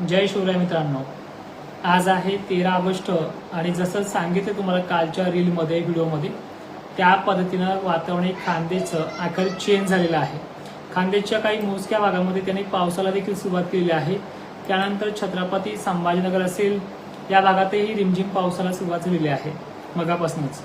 जय शिवराय मित्रांनो. आज आहे तेरा ऑगस्ट आणि जसं सांगितलं तुम्हाला कालच्या रीलमध्ये व्हिडिओमध्ये त्या पद्धतीनं वातावरण खांदेचं खानदेशचं आखर चेंज झालेलं आहे. खांदेच्या काही मोजक्या भागामध्ये त्यांनी पावसाला देखील सुरुवात केलेली आहे. त्यानंतर छत्रपती संभाजीनगर असेल या भागातही रिमझिम पावसाला सुरुवात झालेली आहे मगापासूनच.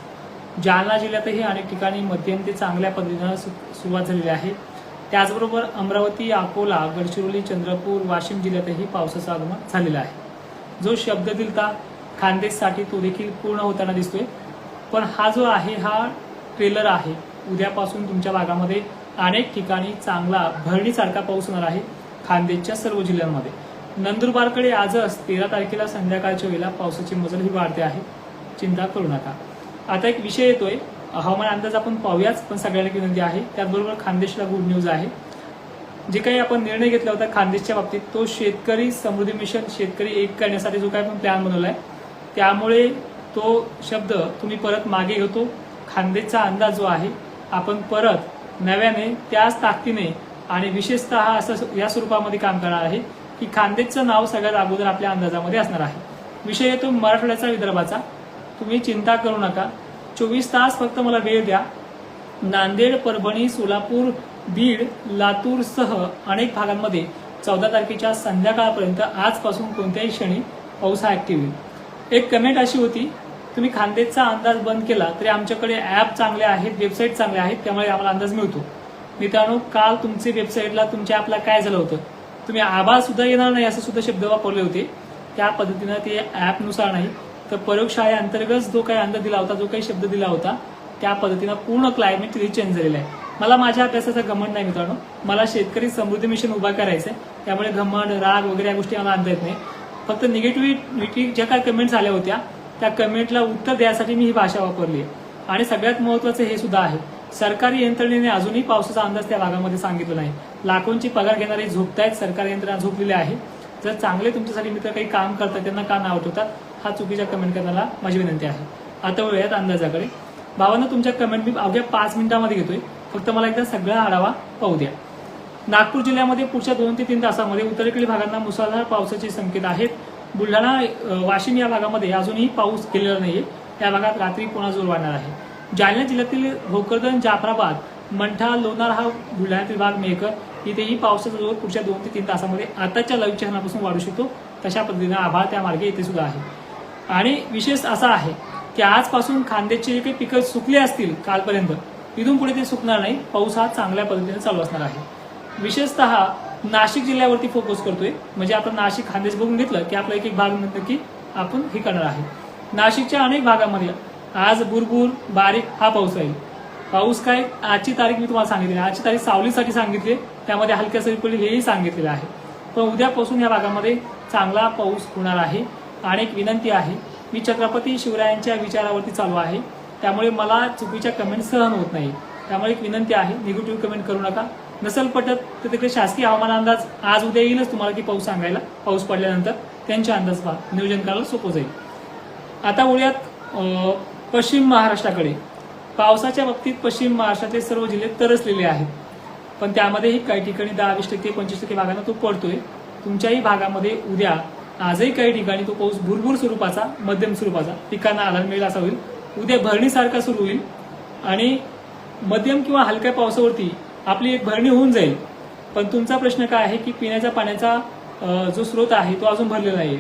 जालना जिल्ह्यातही अनेक ठिकाणी मध्यम ते चांगल्या पद्धतीनं सु- सुरुवात झालेली आहे. त्याचबरोबर अमरावती अकोला गडचिरोली चंद्रपूर वाशिम जिल्ह्यातही पावसाचं आगमन झालेलं आहे. जो शब्द दिलता खानदेशसाठी तो देखील पूर्ण होताना दिसतोय. पण हा जो आहे हा ट्रेलर आहे उद्यापासून तुमच्या भागामध्ये अनेक ठिकाणी चांगला भरणीसारखा पाऊस होणार आहे खानदेशच्या सर्व जिल्ह्यांमध्ये. नंदुरबारकडे आजच तेरा तारखेला संध्याकाळच्या वेळेला पावसाची मजल ही वाढते आहे. चिंता करू नका. आता एक विषय येतोय. हवामान अंदाज आपण पाहूयाच पण सगळ्यांना विनंती आहे. त्याचबरोबर खानदेशला गुड न्यूज आहे. जे काही आपण निर्णय घेतला होता खानदेशच्या बाबतीत तो शेतकरी समृद्धी मिशन शेतकरी एक करण्यासाठी जो काय आपण प्लॅन बनवलाय त्यामुळे तो शब्द तुम्ही परत मागे घेतो. खानदेशचा अंदाज जो आहे आपण परत नव्याने त्याच ताकदीने आणि विशेषतः असं या स्वरूपामध्ये काम करणार आहे की खानदेशचं नाव सगळ्यात अगोदर आपल्या अंदाजामध्ये असणार आहे. विषय येतो मराठवाड्याचा विदर्भाचा. तुम्ही चिंता करू नका. चोवीस तास फक्त मला वेळ द्या. नांदेड परभणी सोलापूर बीड लातूरसह अनेक भागांमध्ये चौदा तारखेच्या संध्याकाळपर्यंत आजपासून कोणत्याही क्षणी पाऊस हा ॲक्टिव्ह होईल एक कमेंट अशी होती तुम्ही खानदेशचा अंदाज बंद केला तरी आमच्याकडे ॲप चांगले आहेत वेबसाईट चांगले आहेत त्यामुळे आम्हाला अंदाज मिळतो. मित्रांनो काल तुमची वेबसाईटला तुमच्या ॲपला काय झालं होतं? तुम्ही आभाळ सुद्धा येणार नाही असे सुद्धा शब्द वापरले होते. त्या पद्धतीनं ते ॲपनुसार नाही तर प्रयोगशाळे अंतर्गत जो काही अंदाज दिला होता जो काही शब्द दिला होता त्या पद्धतीनं पूर्ण क्लायमेट तिथे चेंज झालेलं आहे. मला माझ्या अभ्यासाचा घमंड नाही मित्रांनो. मला शेतकरी समृद्धी मिशन उभा करायचं आहे त्यामुळे घमंड राग वगैरे या गोष्टी मला आणता येत नाही. फक्त निगेटिव्हिटी ज्या काही कमेंट्स आल्या होत्या त्या कमेंटला उत्तर द्यायसाठी मी ही भाषा वापरली आहे. आणि सगळ्यात महत्वाचं हे सुद्धा आहे. सरकारी यंत्रणेने अजूनही पावसाचा अंदाज त्या भागामध्ये सांगितलं नाही. लाखोंची पगार घेणारे झोपतायत सरकारी यंत्रणा झोपलेली आहे. जर चांगले तुमच्यासाठी मित्र काही काम करतात त्यांना का नाव ठेवतात? हा चुकीच्या कमेंट करण्याला माझी विनंती आहे. आता वळूयात अंदाजाकडे. भावानं तुमच्या कमेंट मी अवघ्या पाच मिनिटांमध्ये घेतोय. फक्त मला एकदा सगळा आढावा पाहू द्या. नागपूर जिल्ह्यामध्ये पुढच्या दोन ते तीन तासामध्ये उत्तरेकडील भागांना मुसळधार पावसाचे संकेत आहेत. बुलढाणा वाशिम या भागामध्ये अजूनही पाऊस गेलेला नाहीये. त्या भागात रात्री पुन्हा जोर वाढणार आहे. जालना जिल्ह्यातील भोकरदन जाफराबाद मंठा लोणार हा बुलढाण्यातील भाग मेहकर इथेही पावसाचा जोर पुढच्या दोन ते तीन तासामध्ये आताच्या लाईव्ह चहनापासून वाढू शकतो. तशा पद्धतीने आभाळ त्या मार्गे इथे सुद्धा आहे. आणि विशेष असा आहे की आजपासून खांद्याचे जे काही पिकं सुकले असतील कालपर्यंत इथून पुढे ते सुकणार नाही. पाऊस हा चांगल्या पद्धतीने चालू असणार आहे. विशेषतः नाशिक जिल्ह्यावरती फोकस करतोय. म्हणजे आपण नाशिक खानदेश बघून घेतलं की आपला एक एक भाग नंतर की आपण हे करणार आहे. नाशिकच्या अनेक भागामध्ये आज बुरबुर बारीक हा पाऊस राहील पाऊस काय? आजची तारीख मी तुम्हाला सांगितली. आजची तारीख सावलीसाठी सांगितली. त्यामध्ये हलक्या सरी पडली हेही सांगितलेलं आहे. पण उद्यापासून या भागामध्ये चांगला पाऊस होणार आहे. आणि एक विनंती आहे मी छत्रपती शिवरायांच्या विचारावरती चालू आहे. त्यामुळे मला चुकीच्या कमेंट सहन होत नाही. त्यामुळे एक विनंती आहे निगेटिव्ह कमेंट करू नका. नसेल पटत तर तिकडे शासकीय हवामान अंदाज आज उद्या येईलच तुम्हाला की पाऊस सांगायला. पाऊस पडल्यानंतर त्यांचे अंदाज पहा. नियोजन करायला सोपं जाईल. आता वळूयात पश्चिम महाराष्ट्राकडे. पावसाच्या बाबतीत पश्चिम महाराष्ट्रातले सर्व जिल्हे तरसलेले आहेत. पण त्यामध्येही काही ठिकाणी दहा वीस टक्के पंचवीस टक्के भागांना तो पडतोय. तुमच्याही भागामध्ये उद्या आजही काही ठिकाणी तो पाऊस भुरभूर स्वरूपाचा मध्यम स्वरूपाचा पिकांना आधार मिळेल असा होईल. उद्या भरणीसारखा सुरू होईल आणि मध्यम किंवा हलक्या पावसावरती आपली एक भरणी होऊन जाईल. पण तुमचा प्रश्न काय आहे की पिण्याच्या पाण्याचा जो स्रोत आहे तो अजून भरलेला आहे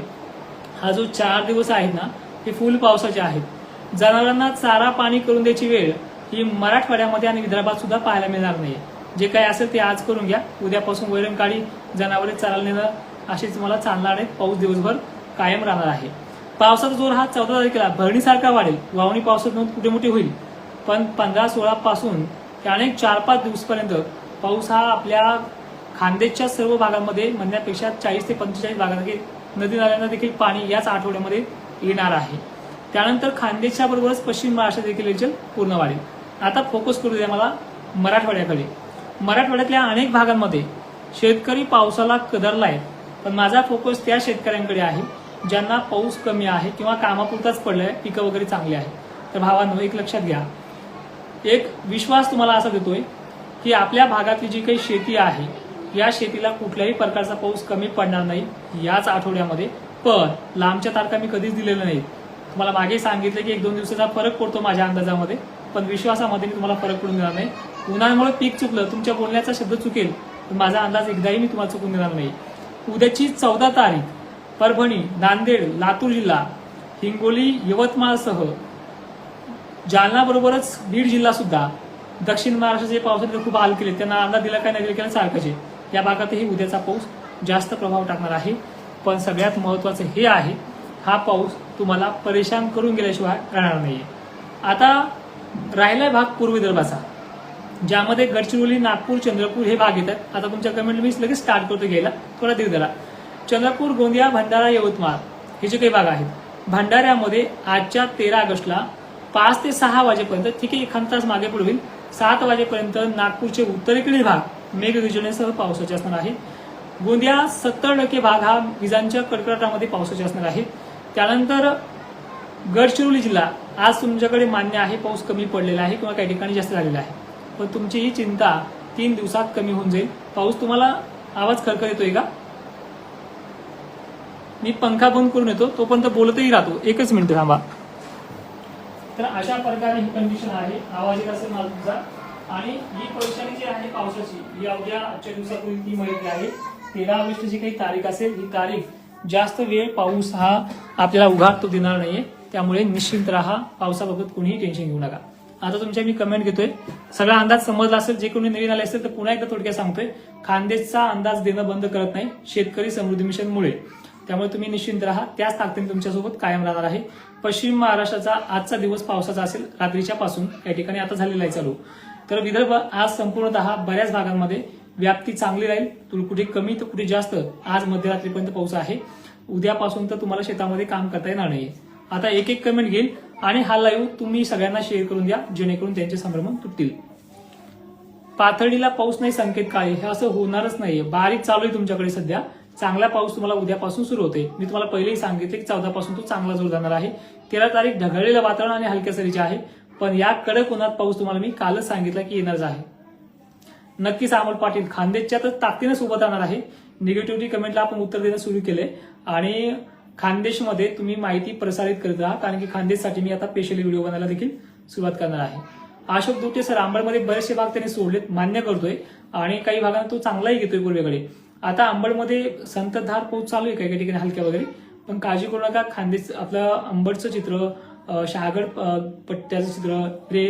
हा जो चार दिवस आहेत ना हे फुल पावसाचे आहेत. जनावरांना चारा पाणी करून द्यायची वेळ ही मराठवाड्यामध्ये आणि विदर्भात सुद्धा पाहायला मिळणार नाही जे काही असेल ते आज करून घ्या. उद्यापासून वैरण काढी जनावरे चारायला नेणं असे तुम्हाला चालणार आहेत पाऊस दिवसभर कायम राहणार आहे. पावसाचा जोर हा चौदा तारखेला भरणीसारखा वाढेल. वावणी पावसात नोंद कुठे मोठी होईल? पण पंधरा सोळा पासून ते अनेक चार पाच दिवसपर्यंत पाऊस हा आपल्या खानदेशच्या सर्व भागांमध्ये म्हणण्यापेक्षा चाळीस ते पंचेचाळीस भागांमध्ये नदी नाल्यांना देखील पाणी याच आठवड्यामध्ये येणार आहे. त्यानंतर खानदेशच्या बरोबरच पश्चिम महाराष्ट्रात देखील रिजन पूर्ण वाढेल. आता फोकस करू द्या मला मराठवाड्याकडे. मराठवाड्यातल्या अनेक भागांमध्ये शेतकरी पावसाला कदरलाय. पण माझा फोकस त्या शेतकऱ्यांकडे आहे ज्यांना पाऊस कमी आहे किंवा कामापुरताच पडलाय पिकं वगैरे चांगली आहे तर भावांनो एक लक्षात घ्या. एक विश्वास तुम्हाला असा देतोय की आपल्या भागातली जी काही शेती आहे या शेतीला कुठल्याही प्रकारचा पाऊस कमी पडणार नाही याच आठवड्यामध्ये. पण लांबच्या तारखा मी कधीच दिलेल्या नाहीत. तुम्हाला मागे सांगितलं की एक दोन दिवसाचा फरक पडतो माझ्या अंदाजामध्ये पण विश्वासामध्ये मी तुम्हाला फरक पडून देणार नाही. उन्हाळ्यामुळे पीक चुकलं तुमच्या बोलण्याचा शब्द चुकेल पण माझा अंदाज एकदाही मी तुम्हाला चुकून देणार नाही. उद्याची चौदा तारीख परभणी नांदेड लातूर जिल्हा हिंगोली यवतमाळसह. जालनाबरोबरच बीड जिल्हा सुद्धा. दक्षिण महाराष्ट्राचे पावसाने खूप हाल केले त्यांना अंदाज दिला काय नाही दिला काय या भागातही उद्याचा पाऊस जास्त प्रभाव टाकणार आहे. पण सगळ्यात महत्वाचं हे आहे हा पाऊस तुम्हाला परेशान करून गेल्याशिवाय राहणार नाही आता राहिला भाग पूर्व विदर्भाचा ज्यामध्ये गडचिरोली नागपूर चंद्रपूर हे भाग येतात. आता तुमच्या कमेंट मी लगेच स्टार्ट करतो घ्यायला. थोडा धीर धरा चंद्रपूर गोंदिया भंडारा यवतमाळ हे जे काही भाग आहेत. भंडाऱ्यामध्ये आजच्या तेरा ऑगस्टला पाच ते सहा वाजेपर्यंत ठीक आहे एखाद तास मागे पुढे होईल सात वाजेपर्यंत नागपूरचे उत्तरेकडील भाग मेघगर्जनेसह पावसाचे असणार आहे. गोंदिया सत्तर टक्के भाग हा विजांच्या कडकडाटामध्ये पावसाचे असणार आहे. त्यानंतर गडचिरोली जिल्हा आज तुमच्याकडे मान्य आहे पाऊस कमी पडलेला आहे किंवा काही ठिकाणी जास्त झालेला आहे. पण तुमची ही चिंता तीन दिवसात कमी होऊन जाईल. पाऊस तुम्हाला आवाज खरखर येतोय का? मी पंखा बंद करून येतो तोपर्यंत बोलतही राहतो. एकच मिनिट थांबा. तर अशा प्रकारे ही कंडिशन आहे. आवाज येत असेल मला तुमचा. आणि ही परेशानी जी आहे पावसाची ही अवघ्या आजच्या दिवसापूर्वी ती माहिती आहे. तेरा ऑगस्ट जी काही तारीख असेल ही तारीख जास्त वेळ पाऊस हा आपल्याला उघाड तो देणार नाहीये. त्यामुळे निश्चिंत राहा. पावसाबाबत कोणीही टेन्शन घेऊ नका. आता तुमच्या मी कमेंट घेतोय. सगळा अंदाज समजला असेल जे कोणी नवीन आले असेल तर पुन्हा एकदा थोडक्यात सांगतोय. खानदेशचा अंदाज देणं बंद करत नाही शेतकरी समृद्धी मिशनमुळे त्यामुळे तुम्ही निश्चिंत राहा त्याच ताकदीने तुमच्यासोबत कायम राहणार आहे. पश्चिम महाराष्ट्राचा आजचा दिवस पावसाचा असेल रात्रीच्या पासून. काही ठिकाणी आता झालेला आहे चालू. तर विदर्भ आज संपूर्णतः बऱ्याच भागांमध्ये व्याप्ती चांगली राहील. तुल कुठे कमी तर कुठे जास्त. आज मध्यरात्रीपर्यंत पाऊस आहे. उद्यापासून तर तुम्हाला शेतामध्ये काम करता येणार नाही आता एक एक कमेंट घेईल. आणि हा लाईव्ह तुम्ही सगळ्यांना शेअर करून द्या जेणेकरून त्यांचे संभ्रम तुटतील. पाथर्डीला पाऊस नाही संकेत काय? हे असं होणारच नाहीये. बारीक चालू आहे तुमच्याकडे सध्या. चांगला पाऊस तुम्हाला उद्यापासून सुरू होते मी तुम्हाला पहिलेही सांगितले की चौदा पासून तो चांगला जोर जाणार आहे. तेरा तारीख ढगळलेलं वातावरण आणि हलक्या सरीचे आहे. पण या कडक उन्हात पाऊस तुम्हाला मी कालच सांगितला की येणारच आहे. नक्कीच अमोल पाटील खानदेशच्या तर ताकदीने सोबत राहणार आहे. निगेटिव्हिटी कमेंटला आपण उत्तर देणं सुरू केले आणि खानदेशमध्ये तुम्ही माहिती प्रसारित करत राहा कारण की खानदेशसाठी मी आता स्पेशली व्हिडिओ बनायला देखील सुरुवात करणार आहे. अशोक दुटे सर आंबडमध्ये बरेचसे भाग त्यांनी सोडलेत मान्य करतोय आणि काही भागांना तो चांगलाही घेतोय पूर्वेकडे. आता अंबडमध्ये संततधार पाऊस चालू आहे काही काही ठिकाणी हलक्या वगैरे पण काळजी करू नका खानदेश आपलं अंबडचं चित्र शहागड पट्ट्याचं चित्र रे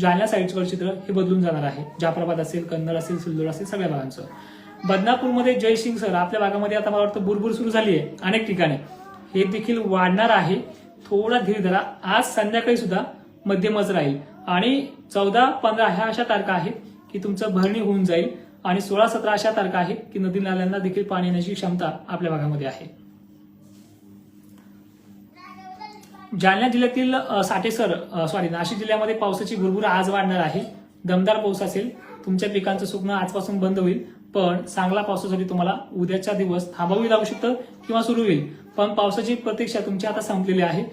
जालना साईडचं चित्र हे बदलून जाणार आहे. जाफराबाद असेल कन्नड असेल सिल्लोड असेल सगळ्या भागांचं. बदनापूरमध्ये जयसिंग सर आपल्या भागामध्ये आता मला वाटतं बुरबुर सुरू झाली आहे अनेक ठिकाणी. हे देखील वाढणार आहे. थोडा धीर धरा. आज संध्याकाळी सुद्धा मध्यमच राहील. आणि चौदा पंधरा ह्या अशा तारखा आहेत की तुमचं भरणी होऊन जाईल. आणि सोळा सतरा अशा तारखा आहेत की नदी नाल्यांना देखील पाणी येण्याची क्षमता आपल्या भागामध्ये आहे. जालना जिल्ह्यातील साठेसर सॉरी नाशिक जिल्ह्यामध्ये पावसाची भुरभुर आज वाढणार आहे. दमदार पाऊस असेल. तुमच्या पिकांचं सुकणं आजपासून बंद होईल. पण चांगला पावसासाठी तुम्हाला उद्याचा दिवस थांबावी लागू शकतं किंवा सुरू होईल. पण पावसाची प्रतीक्षा तुमची आता संपलेली आहे.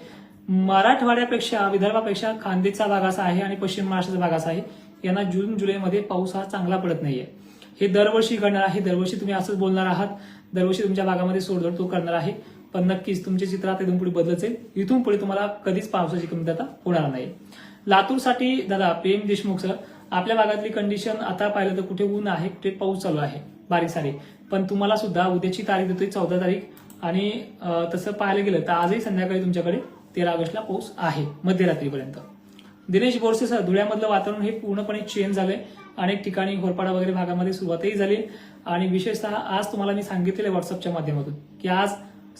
मराठवाड्यापेक्षा विदर्भापेक्षा खानदेशचा भाग असा आहे आणि पश्चिम महाराष्ट्राचा भाग असा आहे. यांना जून जुलैमध्ये पाऊस हा चांगला पडत नाहीये. हे दरवर्षी घडणार आहे. दरवर्षी तुम्ही असंच बोलणार आहात. दरवर्षी तुमच्या भागामध्ये सोडधोड तो करणार आहे. पण नक्कीच तुमचे चित्र आता इथून पुढे बदलत जाईल इथून पुढे तुम्हाला कधीच पावसाची कमतरता होणार नाही. लातूरसाठी दादा प्रेम देशमुख सर आपल्या भागातली कंडिशन आता पाहिलं तर कुठे ऊन आहे कुठे पाऊस चालू आहे. बारीक सारी पण तुम्हाला सुद्धा उद्याची तारीख देतोय चौदा तारीख. आणि तसं पाहायला गेलं तर आजही संध्याकाळी तुमच्याकडे तेरा ऑगस्टला पाऊस आहे मध्यरात्रीपर्यंत. दिनेश बोरसे सर धुळ्यामधलं वातावरण हे पूर्णपणे चेंज झालंय. अनेक ठिकाणी घोरपाडा वगैरे भागामध्ये सुरुवातही झाली. आणि विशेषतः आज तुम्हाला मी सांगितलेलं व्हॉट्सअपच्या माध्यमातून की आज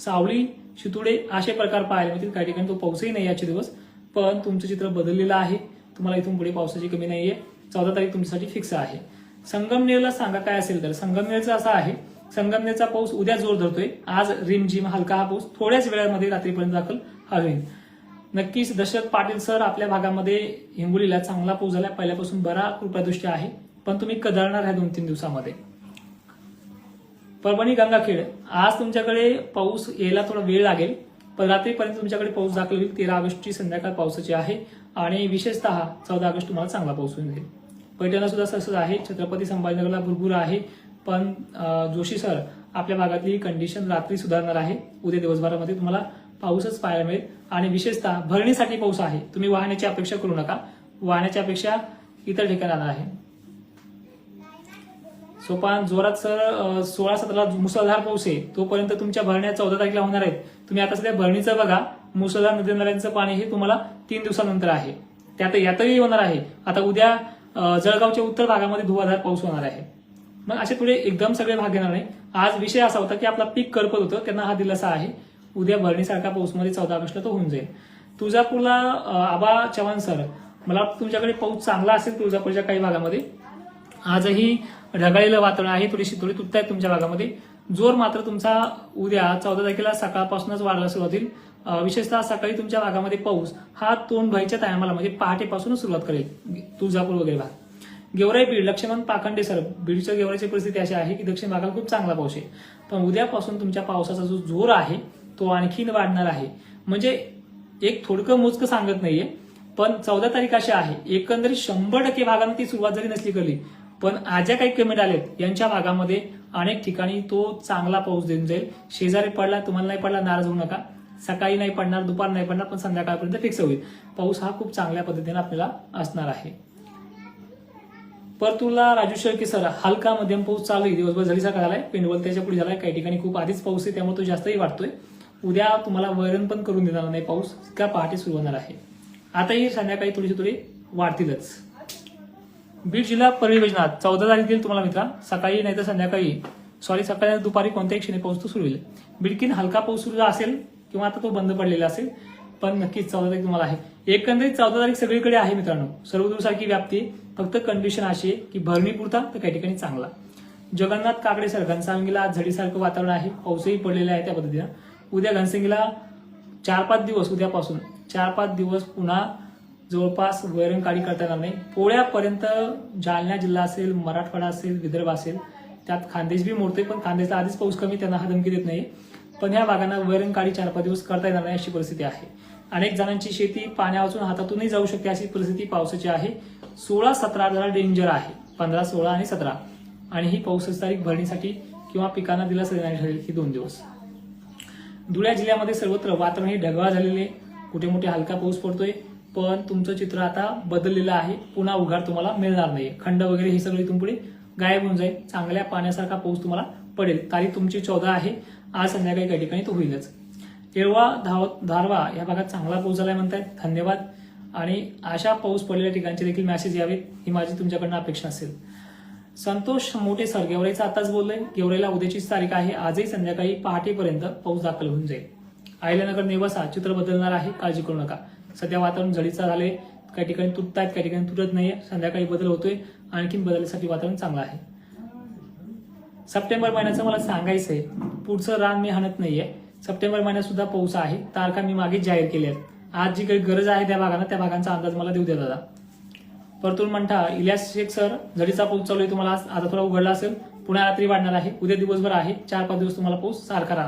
सावली शितुडे असे प्रकार पाहायला मिळतील. काही ठिकाणी तो पाऊसही नाही याचे दिवस पण तुमचं चित्र बदललेलं आहे. तुम्हाला इथून पुढे पावसाची कमी नाहीये. चौदा तारीख तुमच्यासाठी फिक्स आहे. संगमनेरला सांगा काय असेल तर. संगमनेरचं असं आहे संगमनेरचा पाऊस उद्या जोर धरतोय. आज रिमझिम हलका हा पाऊस. थोड्याच वेळामध्ये रात्रीपर्यंत दाखल हा नक्कीच दशरथ पाटील सर आपल्या भागामध्ये हिंगोलीला चांगला पाऊस झाला. पहिल्यापासून बरा कृपादृष्टी आहे. पण तुम्ही कदळणार आहे दोन तीन दिवसामध्ये. परभणी गंगाखेड. आज तुमच्याकडे पाऊस यायला थोडा वेळ लागेल. पण रात्रीपर्यंत तुमच्याकडे पाऊस दाखल होईल. तेरा ऑगस्टची संध्याकाळ पावसाची आहे. आणि विशेषतः चौदा ऑगस्ट तुम्हाला चांगला पाऊस होऊन जाईल पैठणला सुद्धा तसंच आहे. छत्रपती संभाजीनगरला भरपूर आहे. पण जोशी सर आपल्या भागातली कंडिशन रात्री सुधारणार आहे. उद्या दिवसभरामध्ये तुम्हाला पाऊसच पाहायला मिळेल. आणि विशेषतः भरणीसाठी पाऊस आहे. तुम्ही वाहण्याची अपेक्षा करू नका. वाहण्याची अपेक्षा इतर ठिकाणी राहणार आहे. सोपान जोरात सर सोळा सतरा मुसळधार पाऊस आहे. तोपर्यंत तुमच्या भरण्या चौदा तारखेला होणार आहेत. तुम्ही आता सध्या भरणीचं बघा. मुसळधार नदी नाल्यांचं पाणी हे तुम्हाला तीन दिवसानंतर आहे. त्यात यातही होणार आहे. आता उद्या जळगावच्या उत्तर भागामध्ये धुवाधार पाऊस होणार आहे. मग असे थोडे एकदम सगळे भाग येणार नाही. आज विषय असा होता की आपला पीक करपत होतं त्यांना हा दिलासा आहे. उद्या भरणीसारखा पाऊसमध्ये चौदा ऑगस्टला तो होऊन जाईल. तुळजापूरला आबा चव्हाण सर मला तुमच्याकडे पाऊस चांगला असेल तुळजापूरच्या काही भागामध्ये. आजही ढगाळलेलं वातावरण आहे थोडीशी थोडी तुटत आहेत तुमच्या भागामध्ये. जोर मात्र तुमचा उद्या चौदा तारखेला सकाळपासूनच वाढायला सुरुवात होईल. विशेषतः सकाळी तुमच्या भागामध्ये पाऊस हा तोंड व्हायच्या टायमाला म्हणजे पहाटेपासूनच सुरुवात करेल तुळजापूर वगैरे भाग. गेवराई बीड लक्ष्मण पाखंडे सर बीडच्या गेवराईची परिस्थिती अशी आहे की दक्षिण भागाला खूप चांगला पाऊस आहे. पण उद्यापासून तुमच्या पावसाचा जो जोर आहे तो आणखीन वाढणार आहे. म्हणजे एक थोडकं मोजकं सांगत नाहीये पण चौदा तारीख अशी आहे. एकंदरीत शंभर टक्के भागांना ती सुरुवात जरी नसली गेली पण आज्या काही कमेंट आलेत यांच्या भागामध्ये अनेक ठिकाणी तो चांगला पाऊस देऊन जाईल. शेजारी पडला तुम्हाला नाही पडला नाराज होऊ नका. सकाळी नाही पडणार दुपार नाही पडणार पण संध्याकाळपर्यंत फिक्स होईल. पाऊस हा खूप चांगल्या पद्धतीने आपल्याला असणार आहे. परतूरला राजू शेळके सर हलका मध्यम पाऊस चालू आहे दिवसभर झडीसारखा झालाय पेंडवल त्याच्या पुढे झालाय. काही ठिकाणी खूप आधीच पाऊस आहे त्यामुळे तो जास्तही वाढतोय. उद्या तुम्हाला वैरण पण करून देणार नाही पाऊस. का पहाटे सुरू होणार आहे. आताही संध्याकाळी थोडीशी थोडी वाढतीलच. बीड जिल्हा परियोजनात चौदा तारखेला तुम्हाला मित्रा सकाळी नाही तर संध्याकाळी सॉरी सकाळी दुपारी कोणत्याही क्षणी पाऊस तो सुरू होईल. बिडकीन हलका पाऊस सुरू असेल किंवा आता तो बंद पडलेला असेल पण नक्कीच चौदा तारीख तुम्हाला आहे. एकंदरीत चौदा तारीख सगळीकडे आहे मित्रांनो. सर्वदूरसारखी व्याप्ती फक्त कंडिशन अशी आहे की भरणी पुरता तर काही ठिकाणी चांगला. जगन्नाथ काकडे सर घनसावंगीला आज झडीसारखं वातावरण आहे. पाऊसही पडलेला आहे त्या पद्धतीनं. उद्या घनसंगीला चार पाच दिवस उद्यापासून चार पाच दिवस पुन्हा जवळपास वैरण काळी करता येणार नाही. पोळ्यापर्यंत जालना जिल्हा असेल मराठवाडा असेल विदर्भ असेल त्यात खानदेश बी मोडते पण खानदेशला आधीच पाऊस कमी त्यांना हा धमकी देत नाही. पण ह्या भागांना वैरण काढी चार पाच दिवस करता येणार नाही अशी परिस्थिती आहे. अनेक जणांची शेती पाण्या वाचून हातातूनही जाऊ शकते अशी परिस्थिती पावसाची आहे. सोळा सतरा जरा डेंजर आहे. पंधरा सोळा आणि सतरा. आणि ही पावसाची तारीख भरणीसाठी किंवा पिकांना दिलासा देणारी ठरेल ही दोन दिवस. धुळ्या जिल्ह्यामध्ये सर्वत्र वातावरण हे ढगाळ झालेले कुठे मोठे हलका पाऊस पडतोय. पण तुमचं चित्र आता बदललेलं आहे. पुन्हा उघाड तुम्हाला मिळणार नाही खंड वगैरे हे सगळे इथून पुढे गायब होऊन जाईल. चांगल्या पाण्यासारखा पाऊस तुम्हाला पडेल. तारीख तुमची चौदा आहे. आज संध्याकाळी काही ठिकाणी तो होईलच. येळवा धाव धारवा या भागात चांगला पाऊस झालाय म्हणतात धन्यवाद. आणि अशा पाऊस पडलेल्या ठिकाणचे देखील मेसेज यावेत. ही माझी तुमच्याकडनं अपेक्षा असेल. संतोष मोठे सर गेवराईचं आताच बोलले. गेवराईला उद्याचीच तारीख आहे. आजही संध्याकाळी पहाटेपर्यंत पाऊस दाखल होऊन जाईल. आयल्यानगर नेवासा चित्र बदलणार आहे. काळजी करू नका. सध्या वातावरण झडीचा झाले काही ठिकाणी तुटत आहेत काही ठिकाणी तुटत नाही संध्याकाळी बदल होतोय. आणखीन बदलण्यासाठी वातावरण चांगलं आहे. सप्टेंबर महिन्याचं मला सांगायचं आहे पुढचं रान मी हाणत नाहीये. सप्टेंबर महिन्यात सुद्धा पाऊस आहे तारखा मी मागे जाहीर केल्या आहेत आज जी काही गरज आहे त्या भागांना त्या भागांचा अंदाज मला देऊ द्या दादा. परतून म्हणता इलियास शेख सर झडीचा पाऊस चालू आहे तुम्हाला आज आता थोडा उघडला असेल. पुन्हा रात्री वाढणार आहे. उद्या दिवसभर आहे. चार पाच दिवस तुम्हाला पाऊस सारखा राहणार.